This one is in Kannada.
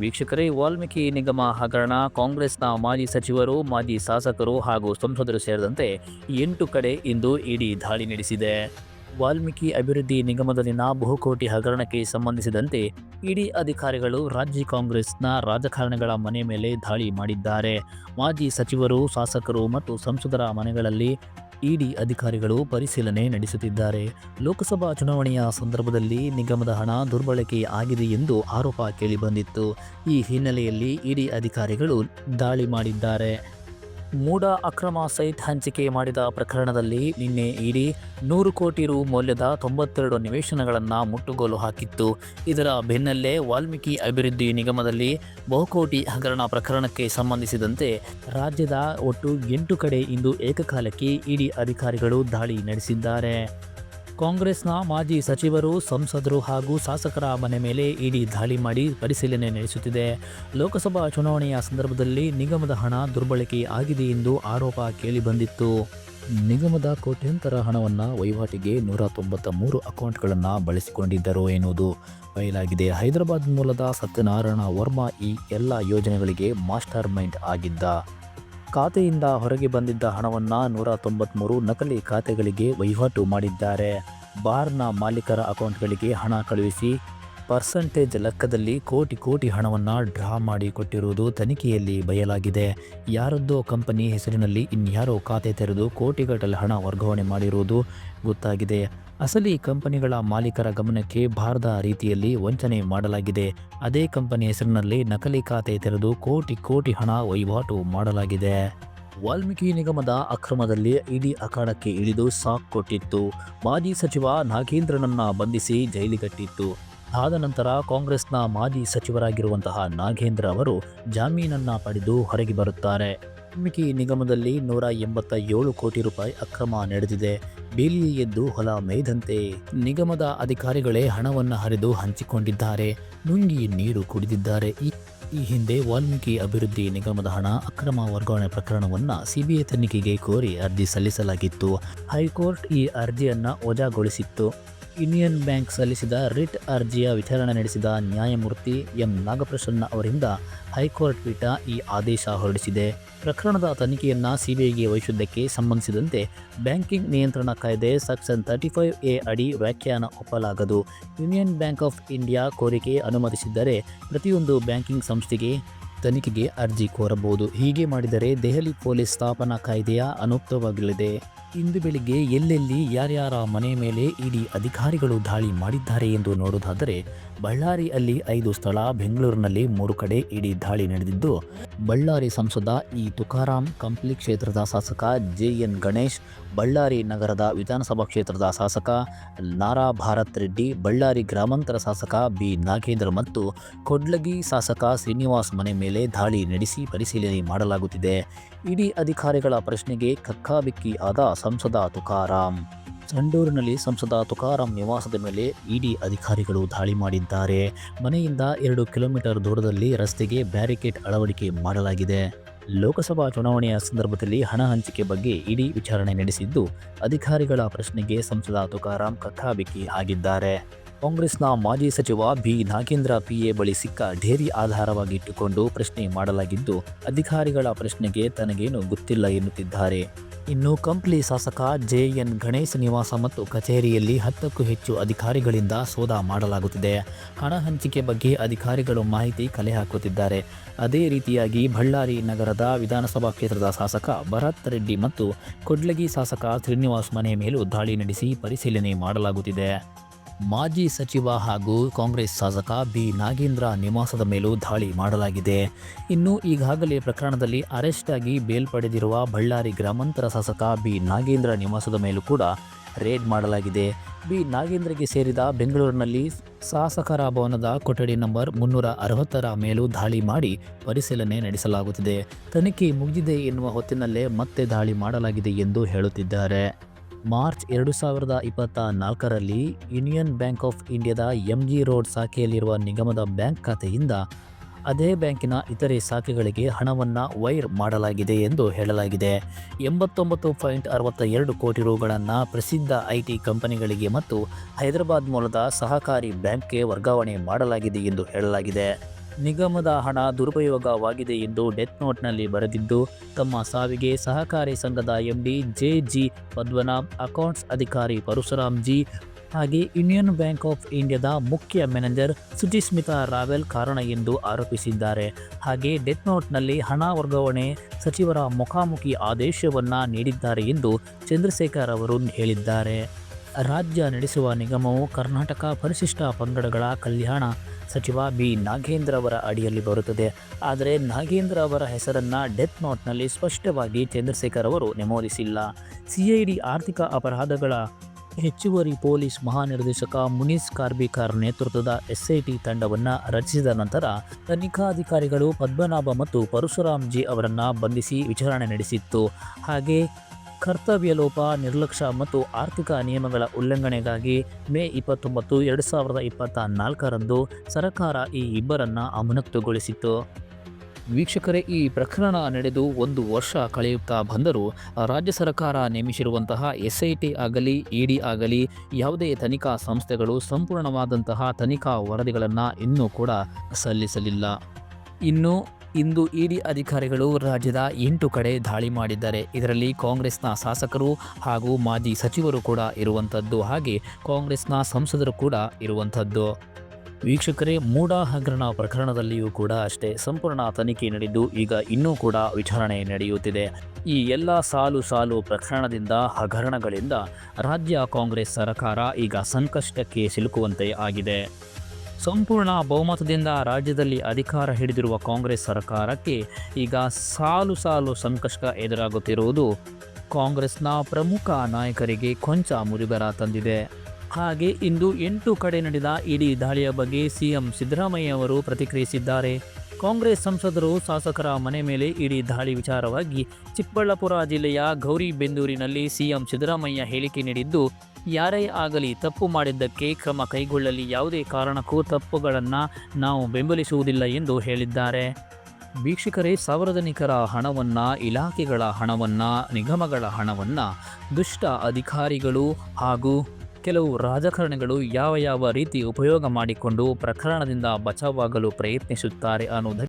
ವೀಕ್ಷಕರೇ, ವಾಲ್ಮೀಕಿ ನಿಗಮ ಹಗರಣ, ಕಾಂಗ್ರೆಸ್ನ ಮಾಜಿ ಸಚಿವರು, ಮಾಜಿ ಶಾಸಕರು ಹಾಗೂ ಸಂಸದರು ಸೇರಿದಂತೆ ಎಂಟು ಕಡೆ ಇಂದು ಇಡಿ ದಾಳಿ ನಡೆಸಿದೆ. ವಾಲ್ಮೀಕಿ ಅಭಿವೃದ್ಧಿ ನಿಗಮದಲ್ಲಿನ ಬಹುಕೋಟಿ ಹಗರಣಕ್ಕೆ ಸಂಬಂಧಿಸಿದಂತೆ ಇಡಿ ಅಧಿಕಾರಿಗಳು ರಾಜ್ಯ ಕಾಂಗ್ರೆಸ್ನ ರಾಜಕಾರಣಿಗಳ ಮನೆ ಮೇಲೆ ದಾಳಿ ಮಾಡಿದ್ದಾರೆ. ಮಾಜಿ ಸಚಿವರು, ಶಾಸಕರು ಮತ್ತು ಸಂಸದರ ಮನೆಗಳಲ್ಲಿ ಇಡಿ ಅಧಿಕಾರಿಗಳು ಪರಿಶೀಲನೆ ನಡೆಸುತ್ತಿದ್ದಾರೆ. ಲೋಕಸಭಾ ಚುನಾವಣೆಯ ಸಂದರ್ಭದಲ್ಲಿ ನಿಗಮದ ಹಣ ದುರ್ಬಳಕೆ ಆಗಿದೆ ಎಂದು ಆರೋಪ ಕೇಳಿಬಂದಿತ್ತು. ಈ ಹಿನ್ನೆಲೆಯಲ್ಲಿ ಇಡಿ ಅಧಿಕಾರಿಗಳು ದಾಳಿ ಮಾಡಿದ್ದಾರೆ. ಮೂಡ ಅಕ್ರಮ ಸೈಟ್ ಹಂಚಿಕೆ ಮಾಡಿದ ಪ್ರಕರಣದಲ್ಲಿ ನಿನ್ನೆ ಇಡಿ ನೂರು ಕೋಟಿ ರು ಮೌಲ್ಯದ ತೊಂಬತ್ತೆರಡು ನಿವೇಶನಗಳನ್ನು ಮುಟ್ಟುಗೋಲು ಹಾಕಿತ್ತು. ಇದರ ಬೆನ್ನಲ್ಲೇ ವಾಲ್ಮೀಕಿ ಅಭಿವೃದ್ಧಿ ನಿಗಮದಲ್ಲಿ ಬಹುಕೋಟಿ ಹಗರಣ ಪ್ರಕರಣಕ್ಕೆ ಸಂಬಂಧಿಸಿದಂತೆ ರಾಜ್ಯದ ಒಟ್ಟು ಎಂಟು ಕಡೆ ಇಂದು ಏಕಕಾಲಕ್ಕೆ ಇಡಿ ಅಧಿಕಾರಿಗಳು ದಾಳಿ ನಡೆಸಿದ್ದಾರೆ. ಕಾಂಗ್ರೆಸ್ನ ಮಾಜಿ ಸಚಿವರು, ಸಂಸದರು ಹಾಗೂ ಶಾಸಕರ ಮನೆ ಮೇಲೆ ಇಡಿ ದಾಳಿ ಮಾಡಿ ಪರಿಶೀಲನೆ ನಡೆಸುತ್ತಿದೆ. ಲೋಕಸಭಾ ಚುನಾವಣೆಯ ಸಂದರ್ಭದಲ್ಲಿ ನಿಗಮದ ಹಣ ದುರ್ಬಳಕೆ ಆಗಿದೆ ಎಂದು ಆರೋಪ ಕೇಳಿಬಂದಿತ್ತು. ನಿಗಮದ ಕೋಟ್ಯಂತರ ಹಣವನ್ನು ವಹಿವಾಟಿಗೆ ನೂರ ತೊಂಬತ್ತ ಮೂರು ಅಕೌಂಟ್ಗಳನ್ನು ಬಳಸಿಕೊಂಡಿದ್ದರು ಎನ್ನುವುದು ಬಯಲಾಗಿದೆ. ಹೈದರಾಬಾದ್ ಮೂಲದ ಸತ್ಯನಾರಾಯಣ ವರ್ಮಾ ಈ ಎಲ್ಲ ಯೋಜನೆಗಳಿಗೆ ಮಾಸ್ಟರ್ ಮೈಂಡ್ ಆಗಿದ್ದ ಖಾತೆಯಿಂದ ಹೊರಗೆ ಬಂದಿದ್ದ ಹಣವನ್ನು ನೂರ ತೊಂಬತ್ತ್ಮೂರು ನಕಲಿ ಖಾತೆಗಳಿಗೆ ವಹಿವಾಟು ಮಾಡಿದ್ದಾರೆ. ಬಾರ್ನ ಮಾಲೀಕರ ಅಕೌಂಟ್ಗಳಿಗೆ ಹಣ ಕಳುಹಿಸಿ ಪರ್ಸೆಂಟೇಜ್ ಲೆಕ್ಕದಲ್ಲಿ ಕೋಟಿ ಕೋಟಿ ಹಣವನ್ನು ಡ್ರಾ ಮಾಡಿ ಕೊಟ್ಟಿರುವುದು ತನಿಖೆಯಲ್ಲಿ ಬಯಲಾಗಿದೆ. ಯಾರದ್ದೋ ಕಂಪನಿ ಹೆಸರಿನಲ್ಲಿ ಇನ್ಯಾರೋ ಖಾತೆ ತೆರೆದು ಕೋಟಿಗಟ್ಟಲೆ ಹಣ ವರ್ಗಾವಣೆ ಮಾಡಿರುವುದು ಗೊತ್ತಾಗಿದೆ. ಅಸಲಿ ಕಂಪನಿಗಳ ಮಾಲೀಕರ ಗಮನಕ್ಕೆ ಬಾರದ ರೀತಿಯಲ್ಲಿ ವಂಚನೆ ಮಾಡಲಾಗಿದೆ. ಅದೇ ಕಂಪನಿ ಹೆಸರಿನಲ್ಲಿ ನಕಲಿ ಖಾತೆ ತೆರೆದು ಕೋಟಿ ಕೋಟಿ ಹಣ ವಹಿವಾಟು ಮಾಡಲಾಗಿದೆ. ವಾಲ್ಮೀಕಿ ನಿಗಮದ ಅಕ್ರಮದಲ್ಲಿ ಇಡಿ ಅಖಾಡಕ್ಕೆ ಇಳಿದು ಸಾಕ್ ಕೊಟ್ಟಿತ್ತು ಮಾಜಿ ಸಚಿವ ನಾಗೇಂದ್ರನನ್ನ ಬಂಧಿಸಿ ಜೈಲಿಗಟ್ಟಿತ್ತು. ಆದ ನಂತರ ಕಾಂಗ್ರೆಸ್ನ ಮಾಜಿ ಸಚಿವರಾಗಿರುವಂತಹ ನಾಗೇಂದ್ರ ಅವರು ಜಾಮೀನನ್ನ ಪಡೆದು ಹೊರಗೆ ಬರುತ್ತಾರೆ. ವಾಲ್ಮೀಕಿ ನಿಗಮದಲ್ಲಿ ನೂರ ಎಂಬತ್ತ ಏಳು ಕೋಟಿ ರೂಪಾಯಿ ಅಕ್ರಮ ನಡೆದಿದೆ. ಬೇಲಿ ಎದ್ದು ಹೊಲ ಮೇಯ್ದಂತೆ ನಿಗಮದ ಅಧಿಕಾರಿಗಳೇ ಹಣವನ್ನು ಹರಿದು ಹಂಚಿಕೊಂಡಿದ್ದಾರೆ. ನುಂಗಿ ನೀರು ಕುಡಿದಿದ್ದಾರೆ. ಈ ಹಿಂದೆ ವಾಲ್ಮೀಕಿ ಅಭಿವೃದ್ಧಿ ನಿಗಮದ ಹಣ ಅಕ್ರಮ ವರ್ಗಾವಣೆ ಪ್ರಕರಣವನ್ನು ಸಿಬಿಐ ತನಿಖೆಗೆ ಕೋರಿ ಅರ್ಜಿ ಸಲ್ಲಿಸಲಾಗಿತ್ತು. ಹೈಕೋರ್ಟ್ ಈ ಅರ್ಜಿಯನ್ನು ವಜಾಗೊಳಿಸಿತ್ತು. ಯೂನಿಯನ್ ಬ್ಯಾಂಕ್ ಸಲ್ಲಿಸಿದ ರಿಟ್ ಅರ್ಜಿಯ ವಿಚಾರಣೆ ನಡೆಸಿದ ನ್ಯಾಯಮೂರ್ತಿ ಎಂ. ನಾಗಪ್ರಸನ್ನ ಅವರಿಂದ ಹೈಕೋರ್ಟ್ ಪೀಠ ಈ ಆದೇಶ ಹೊರಡಿಸಿದೆ. ಪ್ರಕರಣದ ತನಿಖೆಯನ್ನು ಸಿಬಿಐಗೆ ವಹಿಸಿದ್ದಕ್ಕೆ ಸಂಬಂಧಿಸಿದಂತೆ ಬ್ಯಾಂಕಿಂಗ್ ನಿಯಂತ್ರಣ ಕಾಯ್ದೆ ಸೆಕ್ಷನ್ ತರ್ಟಿ ಫೈವ್ ಎ ಅಡಿ ವ್ಯಾಖ್ಯಾನ ಒಪ್ಪಲಾಗದು. ಯೂನಿಯನ್ ಬ್ಯಾಂಕ್ ಆಫ್ ಇಂಡಿಯಾ ಕೋರಿಕೆ ಅನುಮತಿಸಿದ್ದರೆ ಪ್ರತಿಯೊಂದು ಬ್ಯಾಂಕಿಂಗ್ ಸಂಸ್ಥೆಗೆ ತನಿಖೆಗೆ ಅರ್ಜಿ ಕೋರಬಹುದು. ಹೀಗೆ ಮಾಡಿದರೆ ದೆಹಲಿ ಪೊಲೀಸ್ ಸ್ಥಾಪನಾ ಕಾಯ್ದೆಯ ಅನುಕ್ತವಾಗಲಿದೆ ಇಂದು ಬೆಳಿಗ್ಗೆ ಎಲ್ಲೆಲ್ಲಿ ಯಾರ್ಯಾರ ಮನೆ ಮೇಲೆ ಇಡೀ ಅಧಿಕಾರಿಗಳು ದಾಳಿ ಮಾಡಿದ್ದಾರೆ ಎಂದು ನೋಡುವುದಾದರೆ ಬಳ್ಳಾರಿಯಲ್ಲಿ ಐದು ಸ್ಥಳ, ಬೆಂಗಳೂರಿನಲ್ಲಿ ಮೂರು ಕಡೆ ಇಡೀ ದಾಳಿ ನಡೆದಿದ್ದು, ಬಳ್ಳಾರಿ ಸಂಸದ ಇ ತುಕಾರಾಂ, ಕಂಪ್ಲಿ ಕ್ಷೇತ್ರದ ಶಾಸಕ ಜೆ ಎನ್ ಗಣೇಶ್, ಬಳ್ಳಾರಿ ನಗರದ ವಿಧಾನಸಭಾ ಕ್ಷೇತ್ರದ ಶಾಸಕ ನಾರಾ ಭಾರತ್ ರೆಡ್ಡಿ, ಬಳ್ಳಾರಿ ಗ್ರಾಮಾಂತರ ಶಾಸಕ ಬಿ ನಾಗೇಂದ್ರ ಮತ್ತು ಕೊಡ್ಲಗಿ ಶಾಸಕ ಶ್ರೀನಿವಾಸ್ ಮನೆ ಮೇಲೆ ದಾಳಿ ನಡೆಸಿ ಪರಿಶೀಲನೆ ಮಾಡಲಾಗುತ್ತಿದೆ. ಇಡೀ ಅಧಿಕಾರಿಗಳ ಪ್ರಶ್ನೆಗೆ ಕಕ್ಕಾಬಿಕ್ಕಿ ಆದ ಸಂಸದ ತುಕಾರಾಂ. ಸಂಡೂರಿನಲ್ಲಿ ಸಂಸದ ತುಕಾರಾಂ ನಿವಾಸದ ಮೇಲೆ ಇಡಿ ಅಧಿಕಾರಿಗಳು ದಾಳಿ ಮಾಡಿದ್ದಾರೆ. ಮನೆಯಿಂದ ಎರಡು ಕಿಲೋಮೀಟರ್ ದೂರದಲ್ಲಿ ರಸ್ತೆಗೆ ಬ್ಯಾರಿಕೇಡ್ ಅಳವಡಿಕೆ ಮಾಡಲಾಗಿದೆ. ಲೋಕಸಭಾ ಚುನಾವಣೆಯ ಸಂದರ್ಭದಲ್ಲಿ ಹಣ ಹಂಚಿಕೆ ಬಗ್ಗೆ ಇಡಿ ವಿಚಾರಣೆ ನಡೆಸಿದ್ದು, ಅಧಿಕಾರಿಗಳ ಪ್ರಶ್ನೆಗೆ ಸಂಸದ ತುಕಾರಾಂ ಕಕ್ಕಾಬಿಕ್ಕಿ ಆಗಿದ್ದಾರೆ. ಕಾಂಗ್ರೆಸ್ನ ಮಾಜಿ ಸಚಿವ ಬಿ. ನಾಗೇಂದ್ರ ಪಿಎ ಬಳಿ ಸಿಕ್ಕ ಢೇರಿ ಆಧಾರವಾಗಿಟ್ಟುಕೊಂಡು ಪ್ರಶ್ನೆ ಮಾಡಲಾಗಿದ್ದು, ಅಧಿಕಾರಿಗಳ ಪ್ರಶ್ನೆಗೆ ತನಗೇನು ಗೊತ್ತಿಲ್ಲ ಎನ್ನುತ್ತಿದ್ದಾರೆ. ಇನ್ನು ಕಂಪ್ಲಿ ಶಾಸಕ ಜೆ. ಎನ್. ಗಣೇಶ್ ನಿವಾಸ ಮತ್ತು ಕಚೇರಿಯಲ್ಲಿ ಹತ್ತಕ್ಕೂ ಹೆಚ್ಚು ಅಧಿಕಾರಿಗಳಿಂದ ಸೋದ ಮಾಡಲಾಗುತ್ತಿದೆ. ಹಣ ಹಂಚಿಕೆ ಬಗ್ಗೆ ಅಧಿಕಾರಿಗಳು ಮಾಹಿತಿ ಕಲೆ ಹಾಕುತ್ತಿದ್ದಾರೆ. ಅದೇ ರೀತಿಯಾಗಿ ಬಳ್ಳಾರಿ ನಗರದ ವಿಧಾನಸಭಾ ಕ್ಷೇತ್ರದ ಶಾಸಕ ಭರತ್ ರೆಡ್ಡಿ ಮತ್ತು ಕೊಡ್ಲಗಿ ಶಾಸಕ ಶ್ರೀನಿವಾಸ್ ಮನೆ ಮೇಲೂ ದಾಳಿ ನಡೆಸಿ ಪರಿಶೀಲನೆ ಮಾಡಲಾಗುತ್ತಿದೆ. ಮಾಜಿ ಸಚಿವ ಹಾಗೂ ಕಾಂಗ್ರೆಸ್ ಶಾಸಕ ಬಿ. ನಾಗೇಂದ್ರ ನಿವಾಸದ ಮೇಲೂ ದಾಳಿ ಮಾಡಲಾಗಿದೆ. ಇನ್ನು ಈಗಾಗಲೇ ಪ್ರಕರಣದಲ್ಲಿ ಅರೆಸ್ಟ್ ಆಗಿ ಬೇಲ್ ಪಡೆದಿರುವ ಬಳ್ಳಾರಿ ಗ್ರಾಮಾಂತರ ಶಾಸಕ ಬಿ. ನಾಗೇಂದ್ರ ನಿವಾಸದ ಮೇಲೂ ಕೂಡ ರೇಡ್ ಮಾಡಲಾಗಿದೆ. ಬಿ. ನಾಗೇಂದ್ರಗೆ ಸೇರಿದ ಬೆಂಗಳೂರಿನಲ್ಲಿ ಶಾಸಕರ ಭವನದ ಕೊಠಡಿ ನಂಬರ್ ಮುನ್ನೂರ ಅರವತ್ತರ ಮೇಲೂ ದಾಳಿ ಮಾಡಿ ಪರಿಶೀಲನೆ ನಡೆಸಲಾಗುತ್ತಿದೆ. ತನಿಖೆ ಮುಗಿದಿದೆ ಎನ್ನುವ ಹೊತ್ತಿನಲ್ಲೇ ಮತ್ತೆ ದಾಳಿ ಮಾಡಲಾಗಿದೆ ಎಂದು ಹೇಳುತ್ತಿದ್ದಾರೆ. ಮಾರ್ಚ್ ಎರಡು ಸಾವಿರದ ಇಪ್ಪತ್ತ ನಾಲ್ಕರಲ್ಲಿ ಯೂನಿಯನ್ ಬ್ಯಾಂಕ್ ಆಫ್ ಇಂಡಿಯಾದ ಎಂಜಿ ರೋಡ್ ಶಾಖೆಯಲ್ಲಿರುವ ನಿಗಮದ ಬ್ಯಾಂಕ್ ಖಾತೆಯಿಂದ ಅದೇ ಬ್ಯಾಂಕಿನ ಇತರೆ ಶಾಖೆಗಳಿಗೆ ಹಣವನ್ನು ವೈರ್ ಮಾಡಲಾಗಿದೆ ಎಂದು ಹೇಳಲಾಗಿದೆ. ಎಂಬತ್ತೊಂಬತ್ತು ಪಾಯಿಂಟ್ ಅರವತ್ತ ಎರಡು ಕೋಟಿ ರುಗಳನ್ನು ಪ್ರಸಿದ್ಧ ಐ ಟಿ ಕಂಪನಿಗಳಿಗೆ ಮತ್ತು ಹೈದರಾಬಾದ್ ಮೂಲದ ಸಹಕಾರಿ ಬ್ಯಾಂಕ್ಗೆ ವರ್ಗಾವಣೆ ಮಾಡಲಾಗಿದೆ ಎಂದು ಹೇಳಲಾಗಿದೆ. ನಿಗಮದ ಹಣ ದುರುಪಯೋಗವಾಗಿದೆ ಎಂದು ಡೆತ್ ನೋಟ್ನಲ್ಲಿ ಬರೆದಿದ್ದು, ತಮ್ಮ ಸಾವಿಗೆ ಸಹಕಾರಿ ಸಂಘದ MD J G Padmanabh accounts ಅಧಿಕಾರಿ ಪರಶುರಾಮ್ ಜಿ ಹಾಗೆ ಯೂನಿಯನ್ ಬ್ಯಾಂಕ್ ಆಫ್ ಇಂಡಿಯಾದ ಮುಖ್ಯ ಮ್ಯಾನೇಜರ್ ಸುಜಿಸ್ಮಿತಾ ರಾವೆಲ್ ಕಾರಣ ಎಂದು ಆರೋಪಿಸಿದ್ದಾರೆ. ಹಾಗೆ ಡೆತ್ ನೋಟ್ನಲ್ಲಿ ಹಣ ವರ್ಗಾವಣೆ ಸಚಿವರ ಮುಖಾಮುಖಿ ಆದೇಶವನ್ನು ನೀಡಿದ್ದಾರೆ ಎಂದು ಚಂದ್ರಶೇಖರ್ ಅವರು ಹೇಳಿದ್ದಾರೆ. ರಾಜ್ಯ ನಡೆಸುವ ನಿಗಮವು ಕರ್ನಾಟಕ ಪರಿಶಿಷ್ಟ ಪಂಗಡಗಳ ಕಲ್ಯಾಣ ಸಚಿವ ಬಿ. ನಾಗೇಂದ್ರ ಅವರ ಅಡಿಯಲ್ಲಿ ಬರುತ್ತದೆ. ಆದರೆ ನಾಗೇಂದ್ರ ಅವರ ಹೆಸರನ್ನು ಡೆತ್ ನೋಟ್ನಲ್ಲಿ ಸ್ಪಷ್ಟವಾಗಿ ಚಂದ್ರಶೇಖರ್ ಅವರು ನಮೂದಿಸಿಲ್ಲ. ಸಿಐಡಿ ಆರ್ಥಿಕ ಅಪರಾಧಗಳ ಹೆಚ್ಚುವರಿ ಪೊಲೀಸ್ ಮಹಾನಿರ್ದೇಶಕ ಮುನೀಸ್ ಕಾರ್ಬಿಕಾರ್ ನೇತೃತ್ವದ ಎಸ್ಐಟಿ ತಂಡವನ್ನು ರಚಿಸಿದ ನಂತರ ತನಿಖಾಧಿಕಾರಿಗಳು ಪದ್ಮನಾಭ ಮತ್ತು ಪರಶುರಾಮ್ ಜಿ ಅವರನ್ನು ಬಂಧಿಸಿ ವಿಚಾರಣೆ ನಡೆಸಿತ್ತು. ಹಾಗೆ ಕರ್ತವ್ಯ ಲೋಪ, ನಿರ್ಲಕ್ಷ್ಯ ಮತ್ತು ಆರ್ಥಿಕ ನಿಯಮಗಳ ಉಲ್ಲಂಘನೆಗಾಗಿ ಮೇ ಇಪ್ಪತ್ತೊಂಬತ್ತು, ಎರಡು ಸಾವಿರದ ಇಪ್ಪತ್ತ ನಾಲ್ಕರಂದು ಸರ್ಕಾರ ಈ ಇಬ್ಬರನ್ನು ಅಮಾನತುಗೊಳಿಸಿತ್ತು. ವೀಕ್ಷಕರೇ, ಈ ಪ್ರಕರಣ ನಡೆದು ಒಂದು ವರ್ಷ ಕಳೆಯುತ್ತಾ ಬಂದರೂ ರಾಜ್ಯ ಸರ್ಕಾರ ನೇಮಿಸಿರುವಂತಹ ಎಸ್ ಐ ಟಿ ಆಗಲಿ ಇ ಡಿ ಆಗಲಿ, ಯಾವುದೇ ತನಿಖಾ ಸಂಸ್ಥೆಗಳು ಸಂಪೂರ್ಣವಾದಂತಹ ತನಿಖಾ ವರದಿಗಳನ್ನು ಇನ್ನೂ ಕೂಡ ಸಲ್ಲಿಸಲಿಲ್ಲ. ಇನ್ನು ಇಂದು ಇಡಿ ಅಧಿಕಾರಿಗಳು ರಾಜ್ಯದ ಎಂಟು ಕಡೆ ದಾಳಿ ಮಾಡಿದ್ದಾರೆ. ಇದರಲ್ಲಿ ಕಾಂಗ್ರೆಸ್ನ ಶಾಸಕರು ಹಾಗೂ ಮಾಜಿ ಸಚಿವರು ಕೂಡ ಇರುವಂಥದ್ದು. ಹಾಗೆ ಕಾಂಗ್ರೆಸ್ನ ಸಂಸದರು ಕೂಡ ಇರುವಂಥದ್ದು. ವೀಕ್ಷಕರೇ, ಮೂಡ ಹಗರಣ ಪ್ರಕರಣದಲ್ಲಿಯೂ ಕೂಡ ಅಷ್ಟೇ ಸಂಪೂರ್ಣ ತನಿಖೆ ನಡೆದು ಈಗ ಇನ್ನೂ ಕೂಡ ವಿಚಾರಣೆ ನಡೆಯುತ್ತಿದೆ. ಈ ಎಲ್ಲ ಸಾಲು ಸಾಲು ಪ್ರಕರಣದಿಂದ ಹಗರಣಗಳಿಂದ ರಾಜ್ಯ ಕಾಂಗ್ರೆಸ್ ಸರ್ಕಾರ ಈಗ ಸಂಕಷ್ಟಕ್ಕೆ ಸಿಲುಕುವಂತೆ ಆಗಿದೆ. ಸಂಪೂರ್ಣ ಬಹುಮತದಿಂದ ರಾಜ್ಯದಲ್ಲಿ ಅಧಿಕಾರ ಹಿಡಿದಿರುವ ಕಾಂಗ್ರೆಸ್ ಸರ್ಕಾರಕ್ಕೆ ಈಗ ಸಾಲು ಸಾಲು ಸಂಕಷ್ಟ ಎದುರಾಗುತ್ತಿರುವುದು. ಕಾಂಗ್ರೆಸ್ನ ಪ್ರಮುಖ ನಾಯಕರಿಗೆ ಕೊಂಚ ಮುರಿಬರ ತಂದಿದೆ. ಹಾಗೆ ಇಂದು ಎಂಟು ಕಡೆ ನಡೆದ ಇಡೀ ದಾಳಿಯ ಬಗ್ಗೆ ಸಿಎಂ ಸಿದ್ದರಾಮಯ್ಯ ಅವರು ಪ್ರತಿಕ್ರಿಯಿಸಿದ್ದಾರೆ. ಕಾಂಗ್ರೆಸ್ ಸಂಸದರು ಶಾಸಕರ ಮನೆ ಮೇಲೆ ಇಡೀ ದಾಳಿ ವಿಚಾರವಾಗಿ ಚಿಕ್ಕಬಳ್ಳಾಪುರ ಜಿಲ್ಲೆಯ ಗೌರಿಬೆಂದೂರಿನಲ್ಲಿ ಸಿಎಂ ಸಿದ್ದರಾಮಯ್ಯ ಹೇಳಿಕೆ ನೀಡಿದ್ದು, ಯಾರೇ ಆಗಲಿ ತಪ್ಪು ಮಾಡಿದ್ದಕ್ಕೆ ಕ್ರಮ ಕೈಗೊಳ್ಳಲಿ. ಯಾವುದೇ ಕಾರಣಕ್ಕೂ ತಪ್ಪುಗಳನ್ನು ನಾವು ಬೆಂಬಲಿಸುವುದಿಲ್ಲ ಎಂದು ಹೇಳಿದ್ದಾರೆ. ವೀಕ್ಷಕರೇ ಸಾರ್ವಜನಿಕರ ಹಣವನ್ನು, ಇಲಾಖೆಗಳ ಹಣವನ್ನು, ನಿಗಮಗಳ ಹಣವನ್ನು ದುಷ್ಟ ಅಧಿಕಾರಿಗಳು ಹಾಗೂ ಕೆಲವು ರಾಜಕಾರಣಿಗಳು ಯಾವ ಯಾವ ರೀತಿ ಉಪಯೋಗ ಮಾಡಿಕೊಂಡು ಪ್ರಕರಣದಿಂದ ಬಚಾವಾಗಲು ಪ್ರಯತ್ನಿಸುತ್ತಾರೆ ಅನ್ನೋದಕ್ಕೆ